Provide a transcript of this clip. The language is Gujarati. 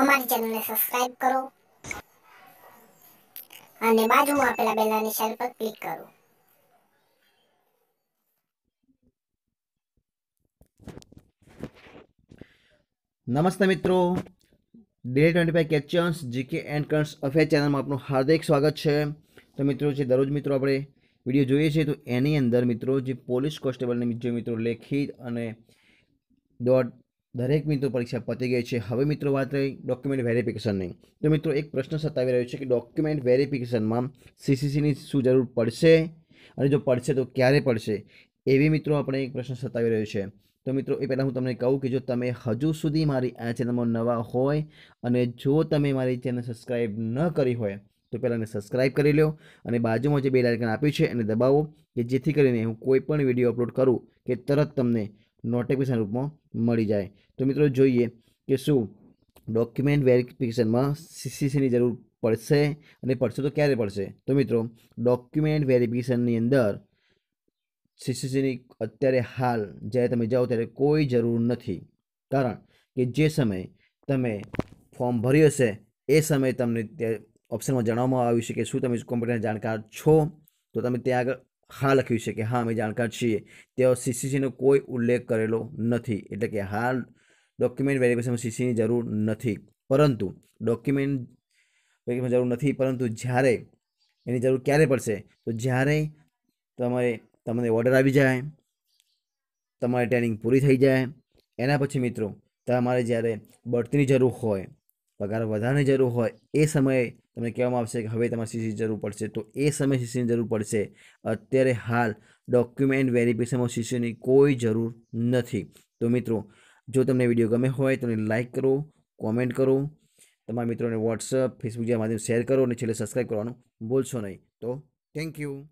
અમારી ચેનલને સબસ્ક્રાઇબ કરો. અને બાજુમાં આપેલા બેલના નિશાન પર ક્લિક કરો. નમસ્તે મિત્રો. ડે ટ્વેન્ટી ફાઈવ કેચન્સ જીકે એન્ડ કરન્સ અફેર ચેનલમાં આપનું હાર્દિક સ્વાગત છે. તો મિત્રો, જે દરરોજ મિત્રો આપણે વીડિયો જોઈએ છીએ, તો એની અંદર મિત્રો જે પોલીસ કોન્સ્ટેબલની જે મિત્રો લેખિત અને દોડ દરેક મિત્રો પરીક્ષા પતી ગઈ છે. હવે મિત્રો વાત રહી ડોક્યુમેન્ટ વેરિફિકેશનની તો મિત્રો એક પ્રશ્ન સતાવી રહ્યો છે કે ડોક્યુમેન્ટ વેરિફિકેશનમાં સીસીસીની શું જરૂર પડશે? અને જો પડશે તો ક્યારે પડશે? એવી મિત્રો આપણે એક પ્રશ્ન સતાવી રહ્યો છે. તો મિત્રો એ પહેલાં હું તમને કહું કે જો તમે હજુ સુધી મારી આ ચેનલમાં નવા હોય અને જો તમે મારી ચેનલ સબસ્ક્રાઈબ ન કરી હોય, તો પહેલાં એને સબસ્ક્રાઈબ કરી લો અને બાજુમાં જે બે લાઇકન આપ્યું છે એને દબાવો કે જેથી કરીને હું કોઈ પણ વીડિયો અપલોડ કરું કે તરત તમને નોટિફિકેશન રૂપમાં મળી જાય. તો મિત્રો જોઈએ કે શું ડોક્યુમેન્ટ વેરિફિકેશનમાં સીસીસીની જરૂર પડશે અને પડશે તો ક્યારે પડશે? તો મિત્રો ડોક્યુમેન્ટ વેરિફિકેશનની અંદર સીસીસીની અત્યારે હાલ જ્યારે તમે જાઓ ત્યારે કોઈ જરૂર નથી. કારણ કે જે સમયે તમે ફોર્મ ભર્યું હશે એ સમયે તમને ઓપ્શનમાં જણાવવામાં આવ્યું છે કે શું તમે કોમ્પ્યુટરના જાણકાર છો? તો તમે ત્યાં આગળ હા લખ્યું છે કે હા અમે જાણકાર છીએ. તેઓ સીસીસીનો કોઈ ઉલ્લેખ કરેલો નથી. એટલે કે હાલ ડોક્યુમેન્ટ વેરિફિકેશનમાં સીસીની જરૂર નથી. પરંતુ ડોક્યુમેન્ટ વેરિફિકેશન જરૂર નથી, પરંતુ જ્યારે એની જરૂર ક્યારે પડશે? તો જ્યારે તમારે, તમને ઓર્ડર આવી જાય, તમારી ટ્રેનિંગ પૂરી થઈ જાય, એના પછી મિત્રો, તમારે જ્યારે બઢતીની જરૂર હોય, પગાર વધારાની જરૂર હોય, એ સમયે તમને કહેવામાં આવશે કે હવે તમારે સીસીની જરૂર પડશે. તો એ સમયે સીસીની જરૂર પડશે. અત્યારે હાલ ડોક્યુમેન્ટ વેરિફિકેશનમાં સીસીની કોઈ જરૂર નથી. તો મિત્રો, જો તમને વીડિયો ગમે હોય તો લાઇક કરો કોમેન્ટ કરો. તમારા મિત્રોને વોટ્સઅપ ફેસબુક જેવા માધ્યમ શેર કરો અને છેલ્લે સબસ્ક્રાઈબ કરવાનું ભૂલશો નહીં. તો થેન્ક યુ